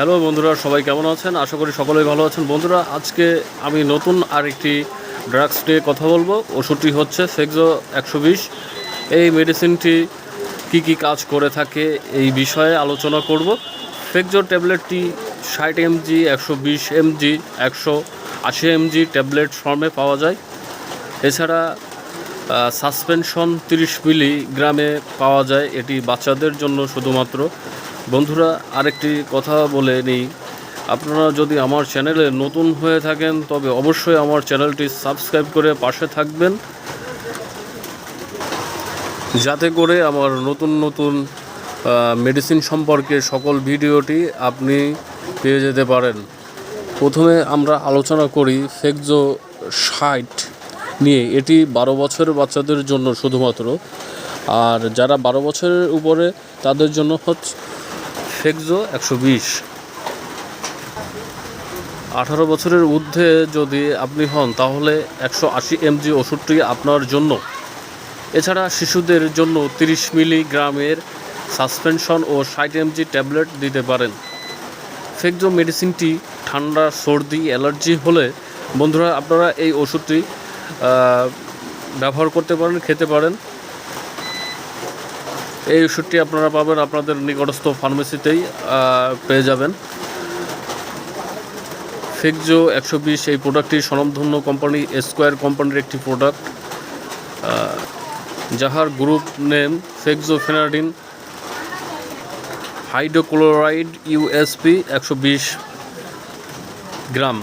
Hello বন্ধুরা, সবাই কেমন আছেন? আশা করি সকলেই ভালো আছেন। বন্ধুরা, আজকে আমি নতুন আরেকটি ড্রাগস নিয়ে কথা বলব। ওষুধটি হচ্ছে সেক্সো একশো বিশ। এই মেডিসিনটি কি কি কাজ করে থাকে এই বিষয়ে আলোচনা করব। ফেকজো ট্যাবলেটটি ষাট এমজি একশো বিশ এমজি একশো আশি এমজি ট্যাবলেট ফর্মে পাওয়া যায়। এছাড়া সাসপেনশন তিরিশ মিলিগ্রামে পাওয়া যায় এটি বাচ্চাদের জন্য শুধুমাত্র। বন্ধুরা, আরেকটি কথা বলে নিই। আপনারা যদি আমার চ্যানেলে নতুন হয়ে থাকেন, তবে অবশ্যই আমার চ্যানেলটি সাবস্ক্রাইব করে পাশে থাকবেন। যাতে করে আমার নতুন নতুন মেডিসিন সম্পর্কে সকল ভিডিওটি আপনি পেয়ে যেতে পারেন। প্রথমে আমরা আলোচনা করি ফেকজো ষাট নিয়ে, এটি বারো বছরের বাচ্চাদের জন্য শুধুমাত্র। আর যারা বারো বছরের উপরে, তাদের জন্য হচ্ছে ফেকজো একশো বিশ। আঠারো বছরের ঊর্ধ্বে যদি আপনি হন, তাহলে একশো আশি এমজি ওষুধটি আপনার জন্য। এছাড়া শিশুদের জন্য তিরিশ মিলিগ্রামের সাসপেনশন ও ষাট এমজি ট্যাবলেট দিতে পারেন। ফেকজো মেডিসিনটি ঠান্ডা, সর্দি, অ্যালার্জি হলে, বন্ধুরা, আপনারা এই ওষুধটি ব্যবহার করতে পারেন, খেতে পারেন। এই ওষুধটি আপনারা পাবেন আপনাদের নিকটস্থ ফার্মেসিতেই পেয়ে যাবেন। ফেকজো একশো বিশ এই প্রোডাক্টটি স্বনামধন্য কোম্পানি, স্কোয়ার কোম্পানির একটি প্রোডাক্ট। যাহার group name fexofenadine hydrochloride USP একশো বিশ গ্রাম,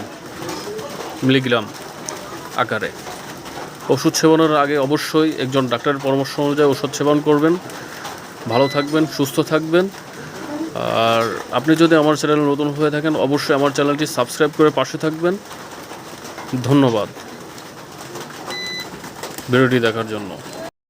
মিলিগ্রাম আকারে। ওষুধ সেবনের আগে অবশ্যই একজন ডাক্তারের পরামর্শ অনুযায়ী ওষুধ সেবন করবেন। ভালো থাকবেন, সুস্থ থাকবেন। আর আপনি যদি আমার চ্যানেল নতুন হয়ে থাকেন, অবশ্যই আমার চ্যানেলটি সাবস্ক্রাইব করে পাশে থাকবেন। ধন্যবাদ। ভিডিওটি দেখার জন্য।